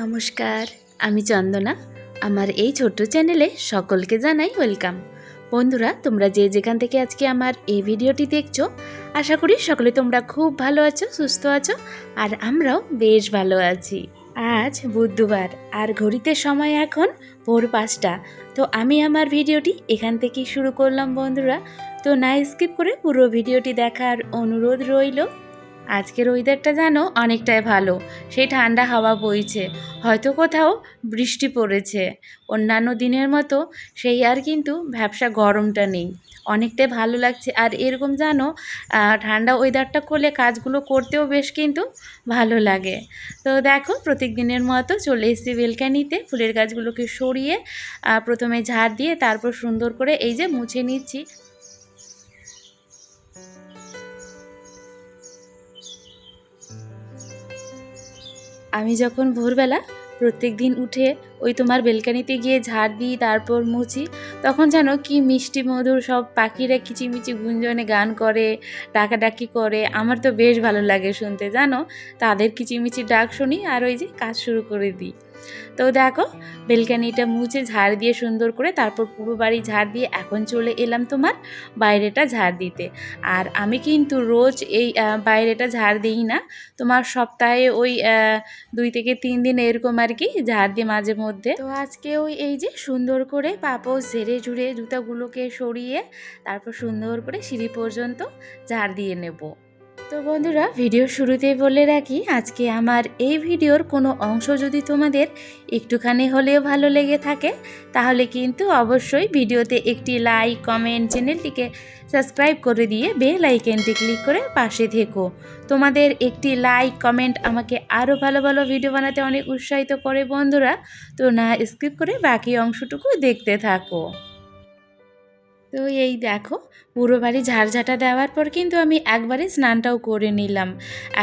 নমস্কার, আমি চন্দনা। আমার এই ছোট্ট চ্যানেলে সকলকে জানাই ওয়েলকাম। বন্ধুরা, তোমরা যে যেখান থেকে আজকে আমার এই ভিডিওটি দেখছ, আশা করি সকলে তোমরা খুব ভালো আছো, সুস্থ আছো, আর আমরাও বেশ ভালো আছি। আজ বুধবার, আর ঘড়িতে সময় এখন ভোর পাঁচটা। তো আমি আমার ভিডিওটি এখান থেকেই শুরু করলাম, বন্ধুরা। তো না স্কিপ করে পুরো ভিডিওটি দেখার অনুরোধ রইল। আজকের ওয়েদারটা জানো অনেকটাই ভালো। সেই ঠান্ডা হাওয়া বইছে। হয়তো কোথাও বৃষ্টি পড়েছে। অন্যান্য দিনের মতো সেই আর কিন্তু ব্যবসা গরমটা নেই। অনেকটাই ভালো লাগছে। আর এরকম জানো ঠান্ডা ওয়েদারটা করলে কাজগুলো করতেও বেশ কিন্তু ভালো লাগে। তো দেখো প্রত্যেক দিনের মতো চলে এসেছি বেলকানিতে। ফুলের গাছগুলোকে সরিয়ে প্রথমে ঝাড় দিয়ে তারপর সুন্দর করে এই যে মুছে নিচ্ছি। আমি যখন ভোরবেলা প্রত্যেক দিন উঠে ওই তোমার বেলকানিতে গিয়ে ঝাড় দিই তারপর মুছি তখন যেন কি মিষ্টি মধুর সব পাখিরা কিচিমিচি গুঞ্জনে গান করে, ডাকাডাকি করে, আমার তো বেশ ভালো লাগে শুনতে, জানো? তাদের কিচিমিচি ডাক শুনি আর ওই যে কাজ শুরু করে দিই। তো দেখো, বেলকানিটা মুছে ঝাড় দিয়ে সুন্দর করে তারপর পুরো বাড়ি ঝাড় দিয়ে এখন চলে এলাম তোমার বাইরেটা ঝাড় দিতে। আর আমি কিন্তু রোজ এই বাইরেটা ঝাড় দিই না। তোমার সপ্তাহে ওই দুই থেকে তিন দিন এরকম আর কি ঝাড় দিই মাঝে মধ্যে। তো আজকে ওই, এই যে সুন্দর করে পাপও ঝেড়ে ঝুড়ে জুতাগুলোকে সরিয়ে তারপর সুন্দর করে সিঁড়ি পর্যন্ত ঝাড় দিয়ে নেব। তো বন্ধুরা, ভিডিও শুরুতেই বলে রাখি, আজকে আমার এই ভিডিওর কোনো অংশ যদি তোমাদের একটুখানি হলেও ভালো লেগে থাকে, তাহলে কিন্তু অবশ্যই ভিডিওতে একটি লাইক, কমেন্ট, চ্যানেলটিকে সাবস্ক্রাইব করে দিয়ে বেল আইকনটি ক্লিক করে পাশে থেকো। তোমাদের একটি লাইক, কমেন্ট আমাকে আরও ভালো ভালো ভিডিও বানাতে অনেক উৎসাহিত করে বন্ধুরা, তো না স্কিপ করে বাকি অংশটুকু দেখতে থাকো। তো এই দেখো, পুরো বাড়ি ঝাড়ঝাঁটা দেওয়ার পর কিন্তু আমি একবারে স্নানটাও করে নিলাম।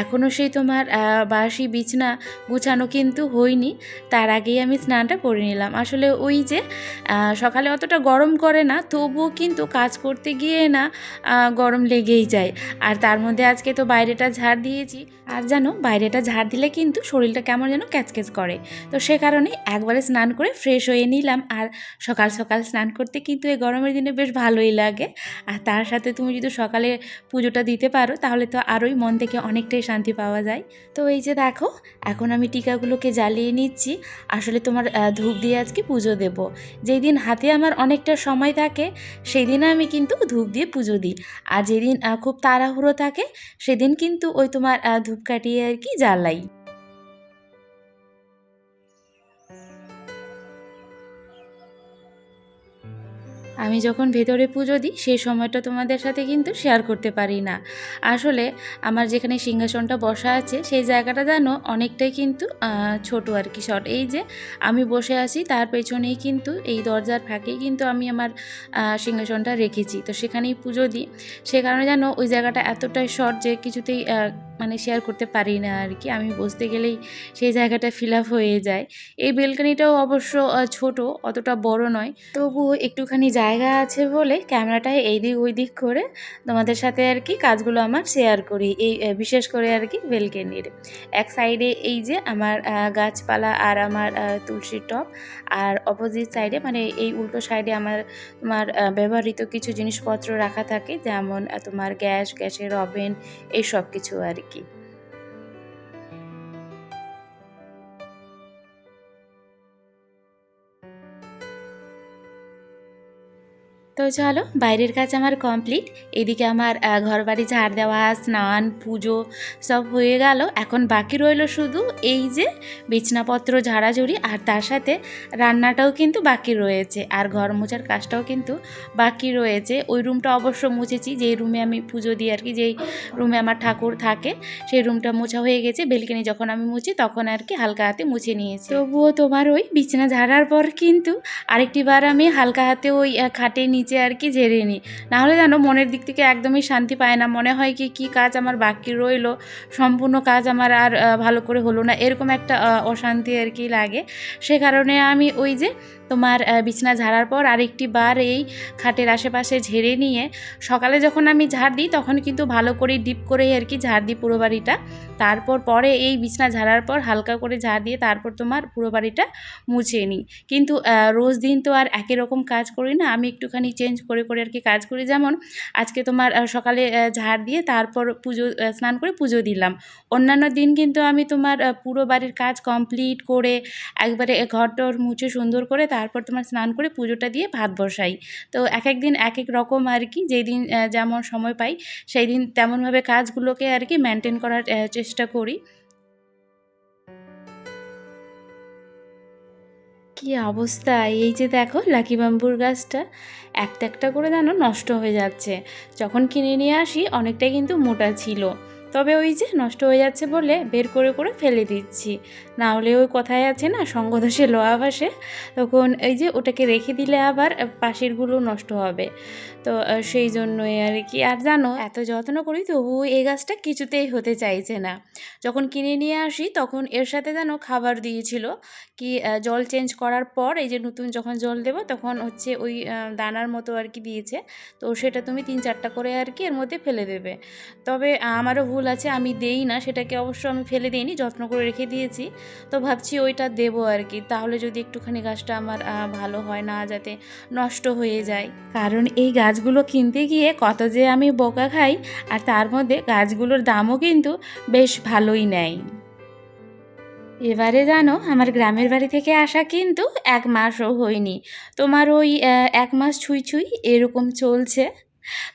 এখনও সেই তোমার বাসি বিছনা গুছানো কিন্তু হয়নি, তার আগেই আমি স্নানটা করে নিলাম। আসলে ওই যে সকালে অতটা গরম করে না, তবুও কিন্তু কাজ করতে গিয়ে না গরম লেগেই যায়। আর তার মধ্যে আজকে তো বাইরেটা ঝাড় দিয়েছি, আর জানো, বাইরেটা ঝাড় দিলে কিন্তু শরীরটা কেমন যেন ক্যাচক্যাচ করে। তো সে কারণে একবারে স্নান করে ফ্রেশ হয়ে নিলাম। আর সকাল সকাল স্নান করতে কিন্তু এই গরমের দিনে বেশ ভালোই লাগে। আর তার সাথে তুমি যদি সকালে পুজোটা দিতে পারো, তাহলে তো আরোই মন থেকে অনেকটাই শান্তি পাওয়া যায়। তো এই যে দেখো, এখন আমি টিকাগুলোকে জ্বালিয়ে নিচ্ছি। আসলে তোমার ধূপ দিয়ে আজকে পুজো দেব। যেই দিন হাতে আমার অনেকটা সময় থাকে সেই দিন আমি কিন্তু ধূপ দিয়ে পুজো দিই। আর যেদিন খুব তাড়াহুড়ো থাকে, সেদিন কিন্তু ওই তোমার ধূপ কাটিয়ে আর কি জ্বালাই। আমি যখন ভেতরে পুজো দিই সেই সময়টা তোমাদের সাথে কিন্তু শেয়ার করতে পারি না। আসলে আমার যেখানে সিংহাসনটা বসা আছে, সেই জায়গাটা যেন অনেকটাই কিন্তু ছোট আর কি শর্ট এই যে আমি বসে আছি, তার পেছনেই কিন্তু এই দরজার ফাঁকেই কিন্তু আমি আমার সিংহাসনটা রেখেছি। তো সেখানেই পুজো দিই। সে কারণে যেন ওই জায়গাটা এতটাই শর্ট যে কিছুতেই মানে শেয়ার করতে পারি না আর কি। আমি বসতে গেলেই সেই জায়গাটা ফিল আপ হয়ে যায়। এই বেলকানিটাও অবশ্য ছোট অতটা বড় নয়। তবুও একটুখানি জায়গা আছে বলে ক্যামেরাটায় এই দিক ওই দিক করে তোমাদের সাথে আর কি কাজগুলো আমার শেয়ার করি। এই বিশেষ করে আর কি বেলকানির এক সাইডে এই যে আমার গাছপালা আর আমার আহ, তুলসীর টব আর অপোজিট সাইডে মানে এই উল্টো সাইডে আমার তোমার ব্যবহৃত কিছু জিনিসপত্র রাখা থাকে। যেমন তোমার গ্যাস গ্যাসের ওভেন এই সব কিছু আর কি তো চলো, বাইরের কাজ আমার কমপ্লিট এদিকে আমার ঘরবাড়ি ঝাড় দেওয়া, স্নান, পুজো সব হয়ে গেল। এখন বাকি রইল শুধু এই যে বিছনাপত্র ঝাড়াঝুড়ি, আর তার সাথে রান্নাটাও কিন্তু বাকি রয়েছে। আর ঘর মোছার কাজটাও কিন্তু বাকি রয়েছে। ওই রুমটা অবশ্য মুছেছি, যেই রুমে আমি পুজো দিই আর কি, যেই রুমে আমার ঠাকুর থাকে, সেই রুমটা মোছা হয়ে গেছে। বেলকনি যখন আমি মুছি, তখন আর কি হালকা হাতে মুছে নিয়েছি। তবুও তোমার ওই বিছানা ঝাড়ার পর কিন্তু আরেকটি বার আমি হালকা হাতে ওই খাটের নিচে আর কি ঝেড়ে নিই। নাহলে জানো মনের দিক থেকে একদমই শান্তি পায় না। মনে হয় কি কি কাজ আমার বাকি রইল, সম্পূর্ণ কাজ আমার আর ভালো করে হলো না, এরকম একটা অশান্তি আর কি লাগে। সে কারণে আমি ওই যে তোমার বিছানা ঝাড়ার পর আরেকটি বার এই খাটের আশেপাশে ঝেড়ে নিয়ে সকালে যখন আমি ঝাড় দিই তখন কিন্তু ভালো করে ডিপ করে আর কি ঝাড় দিই পুরো বাড়িটা। তারপর পরে এই বিছানা ঝাড়ার পর হালকা করে ঝাড় দিয়ে তারপর তোমার পুরো বাড়িটা মুছে নিই। কিন্তু রোজ দিন তো আর একই রকম কাজ করি না, আমি একটুখানি চেঞ্জ করে করে আর কি কাজ করি। যেমন আজকে তোমার সকালে ঝাড় দিয়ে তারপর পুজো স্নান করে পুজো দিলাম। অন্যান্য দিন কিন্তু আমি তোমার পুরো বাড়ির কাজ কমপ্লিট করে একবারে ঘর টর মুছে সুন্দর করে তারপর তোমার স্নান করে পুজোটা দিয়ে ভাত বসাই। তো এক এক দিন এক এক রকম আর কি যেই দিন যেমন সময় পাই সেই দিন তেমনভাবে কাজগুলোকে আর কি মেনটেন করার চেষ্টা করি। কি অবস্থা? এই যে দেখো লাকি বাম্বুর গাছটা, একটা একটা করে যেন নষ্ট হয়ে যাচ্ছে। যখন কিনে নিয়ে আসি, অনেকটাই কিন্তু মোটা ছিল। তবে ওই যে নষ্ট হয়ে যাচ্ছে বলে বের করে করে ফেলে দিচ্ছি। না হলে ওই কথায় আছে না, সঙ্গদোষে লোয়া ভাসে, তখন এই যে ওটাকে রেখে দিলে আবার পাশেরগুলো নষ্ট হবে। তো সেই জন্যই আর কি। আর জানো, এত যত্ন করি তবু এই গাছটা কিছুতেই হতে চাইছে না। যখন কিনে নিয়ে আসি, তখন এর সাথে যেন খাবার দিয়েছিল কি জল চেঞ্জ করার পর এই যে নতুন যখন জল দেবো, তখন হচ্ছে ওই দানার মতো আর কি দিয়েছে। তো সেটা তুমি তিন চারটা করে আর কি এর মধ্যে ফেলে দেবে। তবে আমারও ভুল আছে, আমি দেই না, সেটাকে অবশ্য আমি ফেলে দিইনি, যত্ন করে রেখে দিয়েছি। তো ভাবছি ওইটা দেবো আর কি, তাহলে যদি একটুখানি গাছটা আমার ভালো হয় না, যাতে নষ্ট হয়ে যায়। কারণ এই গাছগুলো কিনতে গিয়ে কত যে আমি বোকা খাই, আর তার মধ্যে গাছগুলোর দামও কিন্তু বেশ ভালোই নেয়। এবারে জানো, আমার গ্রামের বাড়ি থেকে আসা কিন্তু এক মাসও হয়নি। তোমার ওই এক মাস ছুঁই ছুঁই এরকম চলছে।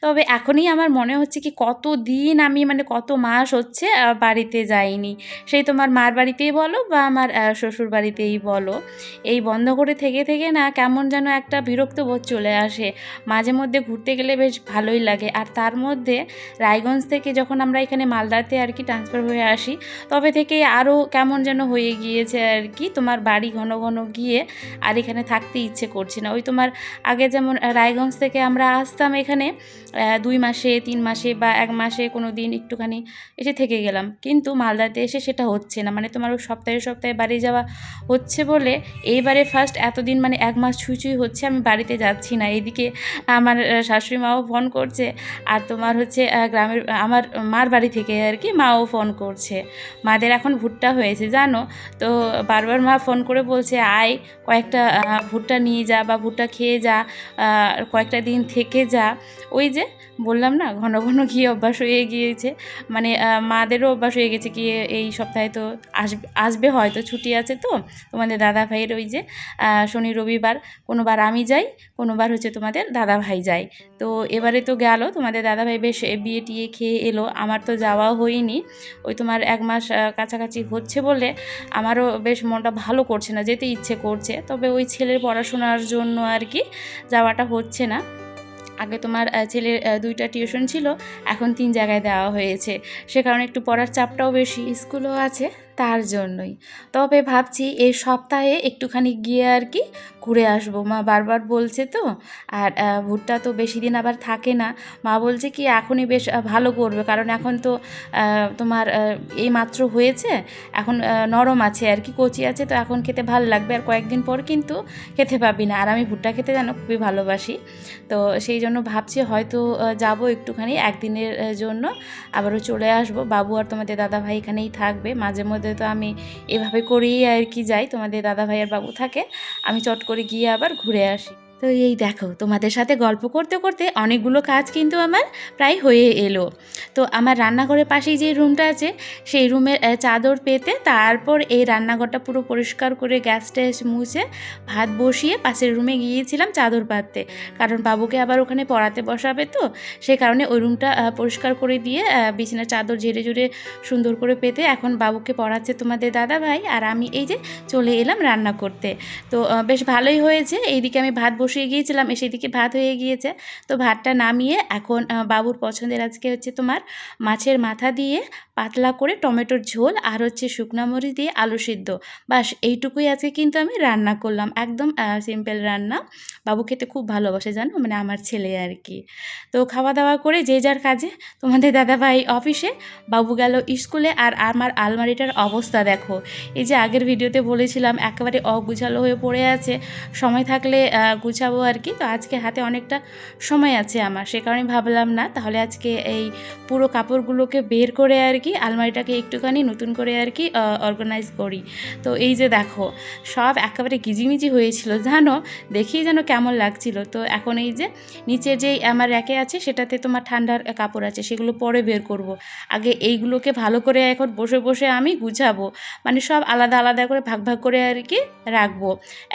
তবে এখনই আমার মনে হচ্ছে কি কত দিন আমি মানে কত মাস হচ্ছে বাড়িতে যাইনি। সেই তোমার মার বাড়িতেই বলো বা আমার শ্বশুর বাড়িতেই বলো। এই বন্ধ করে থেকে থেকে না কেমন যেন একটা বিরক্ত বোধ চলে আসে। মাঝে মধ্যে ঘুরতে গেলে বেশ ভালোই লাগে। আর তার মধ্যে রায়গঞ্জ থেকে যখন আমরা এখানে মালদাতে আর কি ট্রান্সফার হয়ে আসি, তবে থেকে আরও কেমন যেন হয়ে গিয়েছে আর কি তোমার বাড়ি ঘন ঘন গিয়ে আর এখানে থাকতে ইচ্ছে করছে না। ওই তোমার আগে যেমন রায়গঞ্জ থেকে আমরা আসতাম এখানে দুই মাসে, তিন মাসে বা এক মাসে কোনো দিন একটুখানি এসে থেকে গেলাম। কিন্তু মালদাতে এসে সেটা হচ্ছে না। মানে তোমার সপ্তাহে সপ্তাহে বাড়ি যাওয়া হচ্ছে বলে এইবারে ফার্স্ট এতদিন মানে এক মাস ছুঁই হচ্ছে, আমি বাড়িতে যাচ্ছি না। এদিকে আমার শাশুড়ি মাও ফোন করছে আর তোমার হচ্ছে গ্রামের, আমার মার বাড়ি থেকে আর কি মাও ফোন করছে। মাদের এখন ভুট্টা হয়েছে, জানো? তো বারবার মা ফোন করে বলছে, আয়, কয়েকটা ভুট্টা নিয়ে যা বা ভুট্টা খেয়ে যা কয়েকটা দিন থেকে যা। ওই যে বললাম না, ঘন ঘন গিয়ে অভ্যাস হয়ে গিয়েছে। মানে মাদেরও অভ্যাস হয়ে গেছে কি এই সপ্তাহে তো আসবে আসবে হয়তো, ছুটি আছে তো। তোমাদের দাদা ভাইয়ের ওই যে শনি রবিবার, কোনোবার আমি যাই, কোনোবার হচ্ছে তোমাদের দাদা ভাই যায়। তো এবারে তো গেল, তোমাদের দাদা ভাই বেশ বিয়ে টিয়ে খেয়ে এলো। আমার তো যাওয়াও হয়নি। ওই তোমার এক মাস কাছাকাছি হচ্ছে বলে আমারও বেশ মনটা ভালো করছে না, যেতে ইচ্ছে করছে। তবে ওই ছেলের পড়াশোনার জন্য আর কি যাওয়াটা হচ্ছে না। আগে তোমার ছেলে ছেলের দুইটা টিউশন ছিল, এখন তিন জায়গায় দেওয়া হয়েছে। সে কারণে একটু পড়ার চাপটাও বেশি। স্কুলও আছে। তার জন্যই। তবে ভাবছি এই সপ্তাহে একটুখানি গিয়ে আর কি ঘুরে আসব। মা বারবার বলছে তো, আর ভুট্টা তো বেশি দিন আবার থাকে না। মা বলছে কি এখনই বেশ ভালো করবে। কারণ এখন তো তোমার এই মাত্র হয়েছে। এখন নরম আছে আর কি, কচি আছে। তো এখন খেতে ভালো লাগবে। আর কয়েকদিন পর কিন্তু খেতে পাবি না। আর আমি ভুট্টা খেতে জানো খুবই ভালোবাসি। তো সেই জন্য ভাবছি হয়তো যাব একটুখানি একদিনের জন্য। আবারও চলে আসব। বাবু আর তোমাদের দাদা ভাই এখানেই থাকবে। মাঝে মধ্যে তো আমি এভাবে করেই আর কি যাই। তোমাদের দাদা ভাই আর বাবু থাকে আমি চট করে গিয়ে আবার ঘুরে আসি। তো এই দেখো, তোমাদের সাথে গল্প করতে করতে অনেকগুলো কাজ কিন্তু আমার প্রায় হয়ে এলো। তো আমার রান্নাঘরের পাশেই যে রুমটা আছে, সেই রুমের চাদর পেতে তারপর এই রান্নাঘরটা পুরো পরিষ্কার করে গ্যাস ট্যাস মুছে ভাত বসিয়ে পাশের রুমে গিয়েছিলাম চাদর পাততে কারণ বাবুকে আবার ওখানে পড়াতে বসাবে তো সেই কারণে ওই রুমটা পরিষ্কার করে দিয়ে বিছানার চাদর ঝেড়ে ঝুড়ে সুন্দর করে পেতে এখন বাবুকে পড়াচ্ছে তোমাদের দাদা ভাই, আর আমি এই যে চলে এলাম রান্না করতে। তো বেশ ভালোই হয়েছে। এইদিকে আমি ভাত বসিয়ে গিয়েছিলাম এসে দিকে ভাত হয়ে গিয়েছে। তো ভাতটা নামিয়ে এখন বাবুর পছন্দের আজকে হচ্ছে তোমার মাছের মাথা দিয়ে পাতলা করে টমেটোর ঝোল আর হচ্ছে শুকনো মরিচ দিয়ে আলু সিদ্ধ। বাস এইটুকুই আজকে কিন্তু আমি রান্না করলাম একদম সিম্পল রান্না। বাবু খেতে খুব ভালোবাসে জানো মানে আমার ছেলে আর কি। তো খাওয়া দাওয়া করে যে যার কাজে তোমাদের দাদাভাই অফিসে বাবু গেল স্কুলে আর আমার আলমারিটার অবস্থা দেখো। এই যে আগের ভিডিওতে বলেছিলাম একেবারে অগুছালো হয়ে পড়ে আছে। সময় থাকলে আহ, গুছাবো আর কি। তো আজকে হাতে অনেকটা সময় আছে আমার, সে কারণে ভাবলাম না, তাহলে আজকে এই পুরো কাপড়গুলোকে বের করে আর কি, আলমারিটাকে একটুখানি নতুন করে আর কি অর্গানাইজ করি। তো এই যে দেখো, সব একেবারে গিজিমিজি হয়েছিল, জানো? দেখেই যেন কেমন লাগছিল। তো এখন এই যে নিচে যেই আমার র্যাকে আছে, সেটাতে তোমার ঠান্ডার কাপড় আছে, সেগুলো পরে বের করব। আগে এইগুলোকে ভালো করে এখন বসে বসে আমি গুছাবো। মানে সব আলাদা আলাদা করে ভাগ ভাগ করে আর কি রাখব।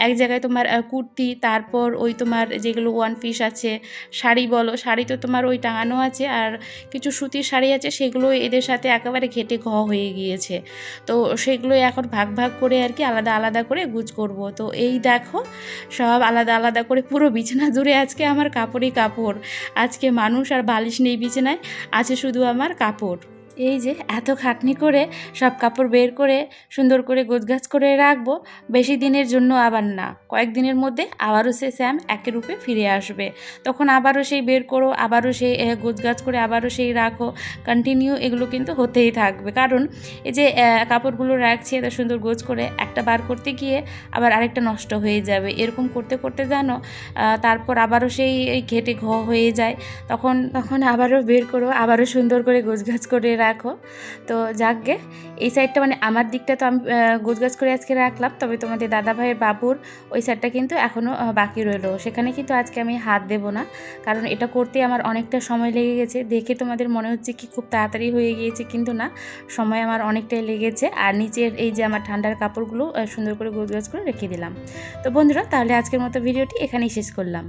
এক জায়গায় তোমার কুর্তি, তারপর ওই তোমার যেগুলো ওয়ান পিস আছে, শাড়ি বলো, শাড়ি তো তোমার ওই টাঙানো আছে আর কিছু সুতির শাড়ি আছে, সেগুলো এদের সাথে একেবারে ঘেটে ঘ হয়ে গিয়েছে। তো সেগুলো এখন ভাগ ভাগ করে আর কি আলাদা আলাদা করে গুজ করব। তো এই দেখো, সব আলাদা আলাদা করে পুরো বিছানা জুড়ে আজকে আমার কাপড়ই কাপড়। আজকে মানুষ আর বালিশ নেই বিছানায়, আছে শুধু আমার কাপড়। এই যে এত খাটনি করে সব কাপড় বের করে সুন্দর করে গোছগাছ করে রাখব, বেশি দিনের জন্য আবার না। কয়েকদিনের মধ্যে আবারও সে স্যাম একে রূপে ফিরে আসবে। তখন আবারও সেই বের করো, আবারও সেই গোছগাছ করে আবারও সেই রাখো। কন্টিনিউ এগুলো কিন্তু হতেই থাকবে। কারণ এই যে কাপড়গুলো রাখছি, এত সুন্দর গোছ করে একটা বার করতে গিয়ে আবার আরেকটা নষ্ট হয়ে যাবে। এরকম করতে করতে জানো তারপর আবারও সেই ঘেটে ঘ হয়ে যায়। তখন তখন আবারও বের করো, আবারও সুন্দর করে গোছগাছ করে রাখো। তো যাকগে এই সাইডটা মানে আমার দিকটা তো আমি আহ, গোছগাছ করে আজকে রাখলাম তবে তোমাদের দাদা ভাইয়ের বাবুর ওই সাইডটা কিন্তু এখনও বাকি রইল। সেখানে কিন্তু আজকে আমি হাত দেবো না কারণ এটা করতে আমার অনেকটা সময় লেগে গেছে। দেখে তোমাদের মনে হচ্ছে কি খুব তাড়াতাড়ি হয়ে গিয়েছে কিন্তু না সময় আমার অনেকটাই লেগেছে। আর নিচের এই যে আমার ঠান্ডার কাপড়গুলো সুন্দর করে গোছগাছ করে রেখে দিলাম। তো বন্ধুরা তাহলে আজকের মতো ভিডিওটি এখানেই শেষ করলাম।